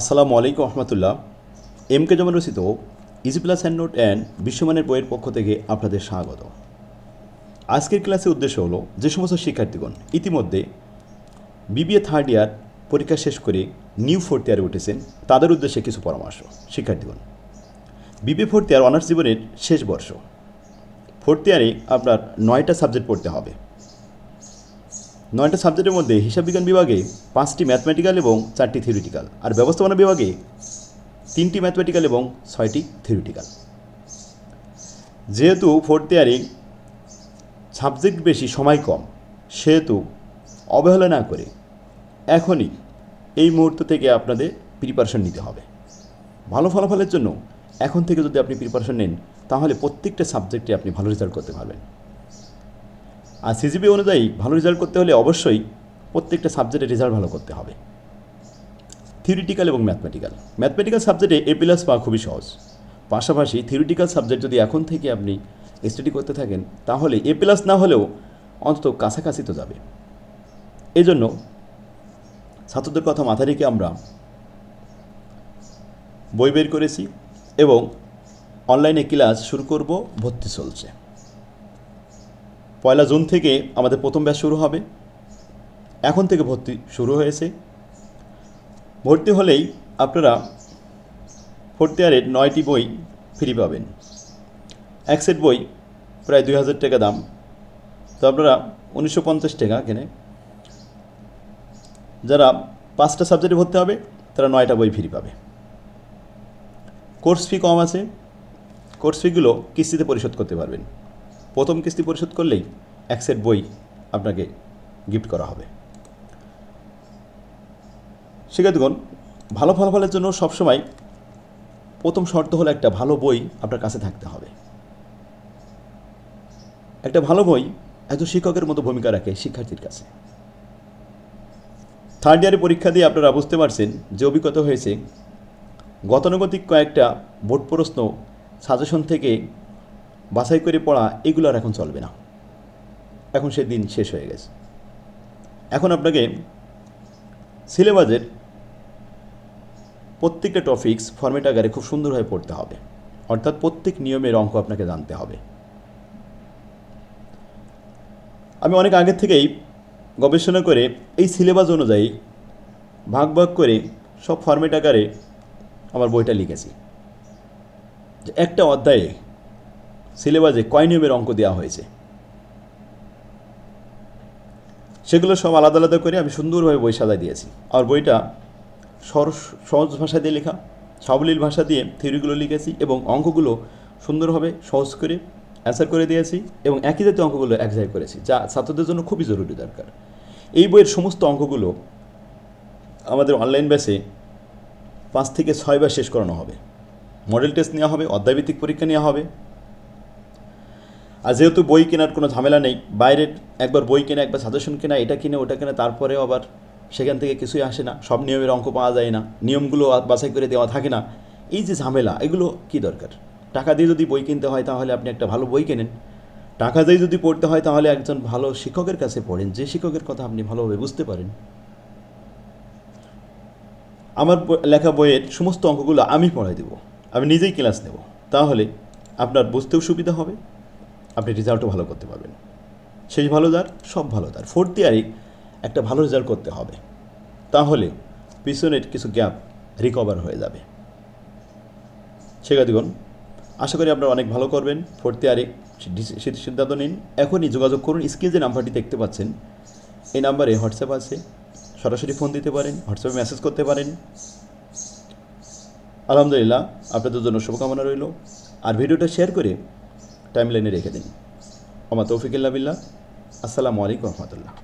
আসসালামু আলাইকুম রহমতুল্লাহ। M K Zaman রচিত easy plus hand note and বিশ্বমানের বইয়ের পক্ষ থেকে আপনাদের স্বাগত। আজকের ক্লাসের উদ্দেশ্য হলো, যে সমস্ত শিক্ষার্থীগণ ইতিমধ্যে বিবিএ থার্ড ইয়ার পরীক্ষা শেষ করে নিউ ফোর্থ ইয়ারে উঠেছেন, তাদের উদ্দেশ্যে কিছু পরামর্শ। শিক্ষার্থীগণ বিবিএ ফোর্থ ইয়ার অনার্স জীবনের শেষ বর্ষ। ফোর্থ ইয়ারে আপনার নয়টা সাবজেক্ট পড়তে হবে। নয়টা সাবজেক্টের মধ্যে হিসাব বিজ্ঞান বিভাগে পাঁচটি ম্যাথমেটিক্যাল এবং চারটি থিওরিটিক্যাল আর ব্যবস্থাপনা বিভাগে তিনটি ম্যাথমেটিক্যাল এবং ছয়টি থিওরিটিক্যাল যেহেতু ফোর্থ ইয়ারে সাবজেক্ট বেশি সময় কম, সেহেতু অবহেলা না করে এখনই এই মুহূর্ত থেকে আপনাদের প্রিপারেশন নিতে হবে। ভালো ফলাফলের জন্য এখন থেকে যদি আপনি প্রিপারেশন নেন, তাহলে প্রত্যেকটা সাবজেক্টে আপনি ভালো রেজাল্ট করতে পারবেন। আর সিজিপি অনুযায়ী ভালো রেজাল্ট করতে হলে অবশ্যই প্রত্যেকটা সাবজেক্টে রেজাল্ট ভালো করতে হবে। থিওরিটিক্যাল এবং ম্যাথমেটিক্যাল ম্যাথমেটিক্যাল সাবজেক্টে এ প্লাস পাওয়া খুবই সহজ। পাশাপাশি থিওরিটিক্যাল সাবজেক্ট যদি এখন থেকে আপনি স্টাডি করতে থাকেন, তাহলে এ প্লাস না হলেও অন্তত কাছাকাছি তো যাবে। এই জন্য ছাত্রদের কথা মাথায় রেখে আমরা বই বের করেছি এবং অনলাইনে ক্লাস শুরু করব, ভর্তি চলছে। পয়লা জুন থেকে আমাদের প্রথম ব্যাচ শুরু হবে। এখন থেকে ভর্তি শুরু হয়েছে। ভর্তি হলেই আপনারা ফোর্থ ইয়ারের নয়টি বই ফ্রি পাবেন। এক সেট বই প্রায় দুই হাজার টাকা দাম। তো আপনারা উনিশশো পঞ্চাশ টাকা কেনে। যারা পাঁচটা সাবজেক্টে ভর্তি হবে, তারা নয়টা বই ফ্রি পাবে। কোর্স ফি কম আছে। কোর্স ফিগুলো কিস্তিতে পরিশোধ করতে পারবেন। প্রথম কিস্তি পরিশোধ করলেই এক সেট বই আপনাকে গিফট করা হবে। শিক্ষার্থীগণ, ভালো ফলাফলের জন্য সবসময় প্রথম শর্ত হলো একটা ভালো বই আপনার কাছে থাকতে হবে। একটা ভালো বই একজন শিক্ষকের মতো ভূমিকা রাখে শিক্ষার্থীর কাছে। থার্ড ইয়ারে পরীক্ষা দিয়ে আপনারা বুঝতে পারছেন যে অভিজ্ঞতা হয়েছে গতানুগতিক কয়েকটা বোর্ড প্রশ্ন সাজেশন থেকে বাছাই করে পড়া এগুলো আর এখন চলবে না। এখন সে দিন শেষ হয়ে গেছে। এখন আপনাকে সিলেবাসের প্রত্যেকটা টপিক্স ফর্মেট আকারে খুব সুন্দরভাবে পড়তে হবে। অর্থাৎ প্রত্যেক নিয়মের অঙ্ক আপনাকে জানতে হবে। আমি অনেক আগে থেকেই গবেষণা করে এই সিলেবাস অনুযায়ী ভাগ ভাগ করে সব ফর্মেট আকারে আমার বইটা লিখেছি। যে একটা অধ্যায়ে সিলেবাসে কয় নিয়মের অঙ্ক দেওয়া হয়েছে। সেগুলো সব আলাদা আলাদা করে আমি সুন্দরভাবে বই সাজাই দিয়েছি। আর বইটা সরস, সহজ ভাষা দিয়ে লেখা, সাবলীল ভাষা দিয়ে থিওরিগুলো লিখেছি এবং অঙ্কগুলো সুন্দরভাবে সহজ করে অ্যান্সার করে দিয়েছি এবং একই জাতীয় অঙ্কগুলো এক জায়গায় করেছি, যা ছাত্রদের জন্য খুবই জরুরি দরকার। এই বইয়ের সমস্ত অঙ্কগুলো আমাদের অনলাইন ব্যাচে পাঁচ থেকে ছয়বার শেষ করানো হবে। মডেল টেস্ট নেওয়া হবে, অধ্যায়ভিত্তিক পরীক্ষা নেওয়া হবে আর যেহেতু বই কেনার কোনো ঝামেলা নেই, বাইরের একবার বই কেনা, একবার সাজেশন কেনা, এটা কিনে, ওটা কেনা, তারপরেও আবার সেখান থেকে কিছুই আসে না, সব নিয়মের অঙ্ক পাওয়া যায় না, নিয়মগুলো বাছাই করে দেওয়া থাকে না। এই যে ঝামেলা, এগুলো কি দরকার? টাকা দিয়ে যদি বই কিনতে হয় তাহলে আপনি একটা ভালো বই কেনেন। টাকা দিয়ে যদি পড়তে হয় তাহলে একজন ভালো শিক্ষকের কাছে পড়েন, যে শিক্ষকের কথা আপনি ভালোভাবে বুঝতে পারেন। আমার লেখা বইয়ের সমস্ত অঙ্কগুলো আমি পড়াই দেব, আমি নিজেই ক্লাস নেব, তাহলে আপনার বুঝতেও সুবিধা হবে। আপনি রেজাল্টও ভালো করতে পারবেন। শেষ ভালো যার, সব ভালো তার। ফোর্থ ইয়ারে একটা ভালো রেজাল্ট করতে হবে। তাহলে পিছনের কিছু গ্যাপ রিকভার হয়ে যাবে। শিক্ষার্থীগণ আশা করি আপনারা অনেক ভালো করবেন। ফোর্থ ইয়ারে সিদ্ধান্ত নিন। এখনই যোগাযোগ করুন। স্ক্রিনে যে নাম্বারটি দেখতে পাচ্ছেন, এই নাম্বারে হোয়াটসঅ্যাপ আছে। সরাসরি ফোন দিতে পারেন হোয়াটসঅ্যাপে মেসেজ করতে পারেন। আলহামদুলিল্লাহ, আপনাদের জন্য শুভকামনা রইল। আর ভিডিওটা শেয়ার করে টাইমলাইনে রেখে দিন। আমার তৌফিকুল্লাহ বিল্লাহ। আসসালামু আলাইকুম রহমতুল্লাহ।